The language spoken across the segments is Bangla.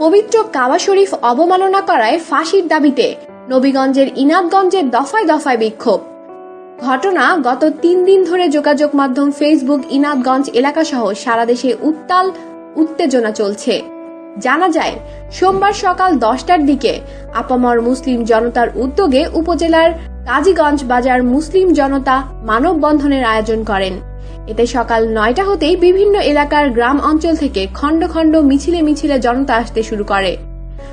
পবিত্র কাবা শরীফ অবমাননা করায় ফাঁসির দাবিতে নবীগঞ্জের ইনাদগঞ্জের দফায় দফায় বিক্ষোভ। ঘটনা গত তিন দিন ধরে যোগাযোগ মাধ্যম ফেসবুক ইনাদগঞ্জ এলাকাসহ সারা দেশে উত্তাল, উত্তেজনা চলছে। জানা যায়, সোমবার সকাল দশটার দিকে আপামর মুসলিম জনতার উদ্যোগে উপজেলার কাজীগঞ্জ বাজার মুসলিম জনতা মানববন্ধনের আয়োজন করেন। এতে সকাল নয়টা হতেই বিভিন্ন এলাকার গ্রাম অঞ্চল থেকে খণ্ড খণ্ড মিছিলে মিছিলে জনতা আসতে শুরু করে।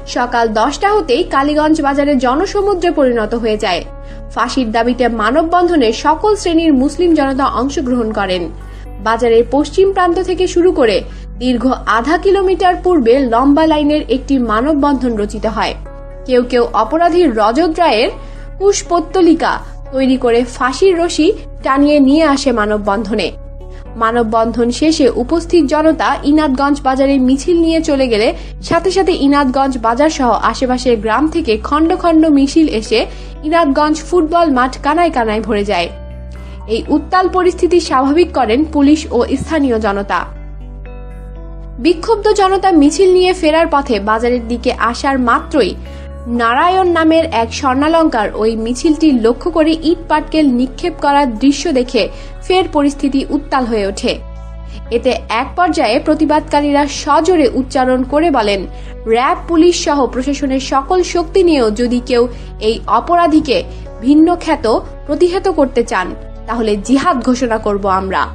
সকাল দশটা হতেই কালীগঞ্জ বাজারে জনসমুদ্রে পরিণত হয়ে যায়। ফাঁসির দাবিতে মানববন্ধনে সকল শ্রেণির মুসলিম জনতা অংশগ্রহণ করেন। বাজারের পশ্চিম প্রান্ত থেকে শুরু করে দীর্ঘ আধা কিলোমিটার পূর্বে লম্বা লাইনের একটি মানববন্ধন রচিত হয়। কেউ কেউ অপরাধীর রজত রায়ের কুশপত্তলিকা তৈরি করে ফাঁসির রশি টানিয়ে নিয়ে আসে মানববন্ধনে। মানববন্ধন শেষে উপস্থিত জনতা ইনাদগঞ্জ বাজারে মিছিল নিয়ে চলে গেলে সাথে সাথে ইনাদগঞ্জ বাজার সহ আশেপাশের গ্রাম থেকে খণ্ড খণ্ড মিছিল এসে ইনাদগঞ্জ ফুটবল মাঠ কানায় কানায় ভরে যায়। এই উত্তাল পরিস্থিতি স্বাভাবিক করেন পুলিশ ও স্থানীয় জনতা। বিক্ষুব্ধ জনতা মিছিল নিয়ে ফেরার পথে বাজারের দিকে আসার মাত্রই নারায়ণ নামের এক স্বর্ণালঙ্কার ওই মিছিলটি লক্ষ্য করে ইট পাটকেল নিক্ষেপ করার দৃশ্য দেখে ফের পরিস্থিতি উত্তাল হয়ে ওঠে। এতে এক পর্যায়ে প্রতিবাদকারীরা সজোরে উচ্চারণ করে বলেন, র্যাব, পুলিশ সহ প্রশাসনের সকল শক্তি নিয়েও যদি কেউ এই অপরাধীকে ভিন্ন খ্যাত, প্রতিহত করতে চান, তাহলে জিহাদ ঘোষণা করব আমরা।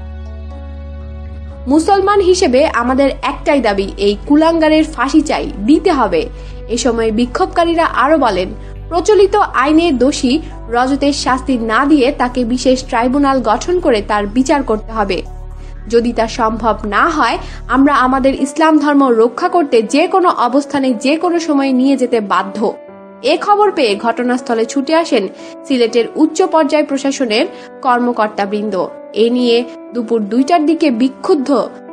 মুসলমান হিসেবে আমাদের একটাই দাবি, এই কুলাঙ্গারের ফাঁসি চাই, দিতে হবে। এ সময় বিক্ষোভকারীরা আরও বলেন, প্রচলিত আইনে দোষী রজতের শাস্তি না দিয়ে তাকে বিশেষ ট্রাইব্যুনাল গঠন করে তার বিচার করতে হবে। যদি তা সম্ভব না হয়, আমরা আমাদের ইসলাম ধর্ম রক্ষা করতে যে কোনো অবস্থানে যে কোনো সময় নিয়ে যেতে বাধ্য। এ খবর পেয়ে ঘটনাস্থলে ছুটে আসেন সিলেটের উচ্চ পর্যায় প্রশাসনের কর্মকর্তাবৃন্দ। এ নিয়ে দুপুর দুইটার দিকে বিক্ষুব্ধ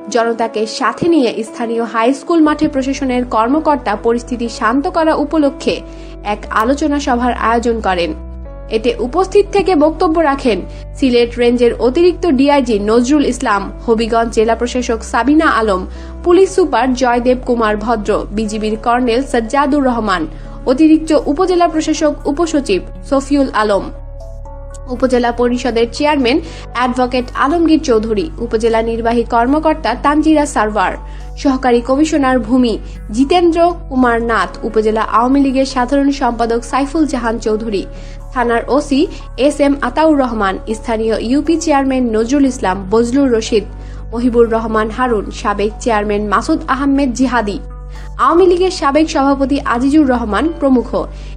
জনতাকে সাথে নিয়ে স্থানীয় হাই স্কুল মাঠে প্রশাসনের কর্মকর্তা পরিস্থিতি শান্ত করা উপলক্ষে এক আলোচনা সভার আয়োজন করেন। এতে উপস্থিত থেকে বক্তব্য রাখেন সিলেট রেঞ্জের অতিরিক্ত ডিআইজি নজরুল ইসলাম, হবিগঞ্জ জেলা প্রশাসক সাবিনা আলম, পুলিশ সুপার জয়দেব কুমার ভদ্র, বিজিবির কর্নেল সজ্জাদুর রহমান, অতিরিক্ত উপজেলা প্রশাসক উপসচিব সফিউল আলম। উপজেলা পরিষদের চেয়ারম্যান অ্যাডভোকেট আলমগীর চৌধুরী, উপজেলা নির্বাহী কর্মকর্তা তানজিরা সারওয়ার, সহকারী কমিশনার ভূমি জিতেন্দ্র কুমার নাথ, উপজেলা আওয়ামী লীগের সাধারণ সম্পাদক সাইফুল জাহান চৌধুরী, থানার OC S M Ataur Rahman, স্থানীয় ইউপি চেয়ারম্যান নজরুল ইসলাম, বজলুর রশিদ, মহিবুর রহমান হারুন, সাবেক চেয়ারম্যান মাসুদ আহমেদ জিহাদি। আওয়ামী লীগের সাবেক সভাপতি আজিজুর রহমান প্রমুখ।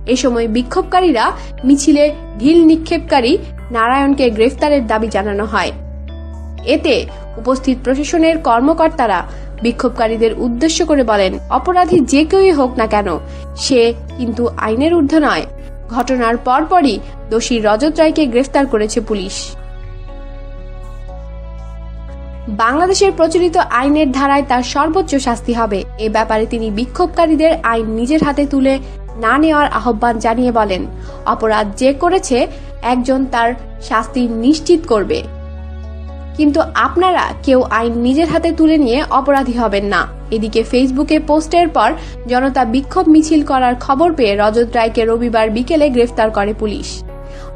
এ সময় বিক্ষোভকারীরা মিছিলে ঢিল নিক্ষেপকারী নারায়ণকে গ্রেফতারের দাবি জানানো হয়। এতে উপস্থিত প্রশাসনের কর্মকর্তারা বিক্ষোভকারীদের উদ্দেশ্য করে বলেন, অপরাধী যে কেউই হোক না কেন, সে কিন্তু আইনের ঊর্ধ্বে নয়। ঘটনার পরপরই দোষী রজত রায়কে গ্রেফতার করেছে পুলিশ। বাংলাদেশের প্রচলিত আইনের ধারায় তার সর্বোচ্চ শাস্তি হবে। এ ব্যাপারে তিনি বিক্ষোভকারীদের আইন নিজের হাতে তুলে না নেওয়ার আহ্বান জানিয়ে বলেন, অপরাধ যে করেছে, একজন তার শাস্তি নিশ্চিত করবে। কিন্তু আপনারা কেউ আইন নিজের হাতে তুলে নিয়ে অপরাধী হবেন না। এদিকে ফেসবুকে পোস্টের পর জনতা বিক্ষোভ মিছিল করার খবর পেয়ে রজত রায়কে রবিবার বিকেলে গ্রেফতার করে পুলিশ।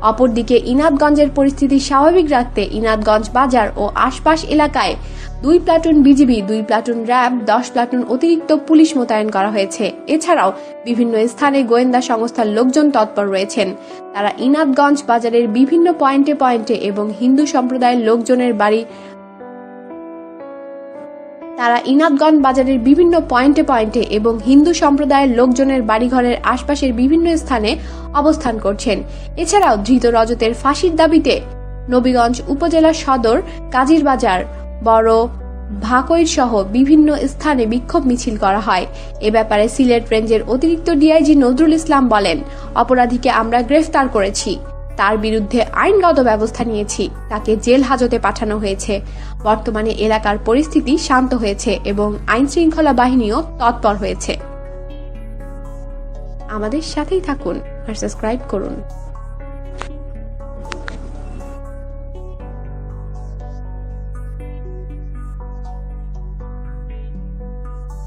অপরদিকে ইনাদগঞ্জের পরিস্থিতি স্বাভাবিক রাখতে ইনাদগঞ্জ বাজার ও আশপাশ এলাকায় দুই প্লাটুন বিজিবি, দুই প্লাটুন র্যাব, দশ প্লাটুন অতিরিক্ত পুলিশ মোতায়েন করা হয়েছে। এছাড়াও বিভিন্ন স্থানে গোয়েন্দা সংস্থার লোকজন তৎপর রয়েছেন। তারা ইনাদগঞ্জ বাজারের বিভিন্ন পয়েন্টে পয়েন্টে এবং হিন্দু সম্প্রদায়ের লোকজনের বাড়ি তারা ইনাদগঞ্জ বাজারের বিভিন্ন পয়েন্টে পয়েন্টে এবং হিন্দু সম্প্রদায়ের লোকজনের বাড়িঘরের আশপাশের বিভিন্ন স্থানে অবস্থান করছেন। এছাড়াও ধৃত রজতের ফাঁসির দাবিতে নবীগঞ্জ উপজেলা সদর, কাজীর বাজার, বড় ভাকইর সহ বিভিন্ন স্থানে বিক্ষোভ মিছিল করা হয়। এ ব্যাপারে সিলেট রেঞ্জের অতিরিক্ত ডিআইজি নজরুল ইসলাম বলেন, অপরাধীকে আমরা গ্রেফতার করেছি। তার বিরুদ্ধে আইনগত ব্যবস্থা নিয়েছি। তাকে জেল হাজতে পাঠানো হয়েছে। বর্তমানে এলাকার পরিস্থিতি শান্ত হয়েছে এবং আইন শৃঙ্খলা বাহিনীও তৎপর হয়েছে। আমাদের সাথেই থাকুন আর সাবস্ক্রাইব করুন।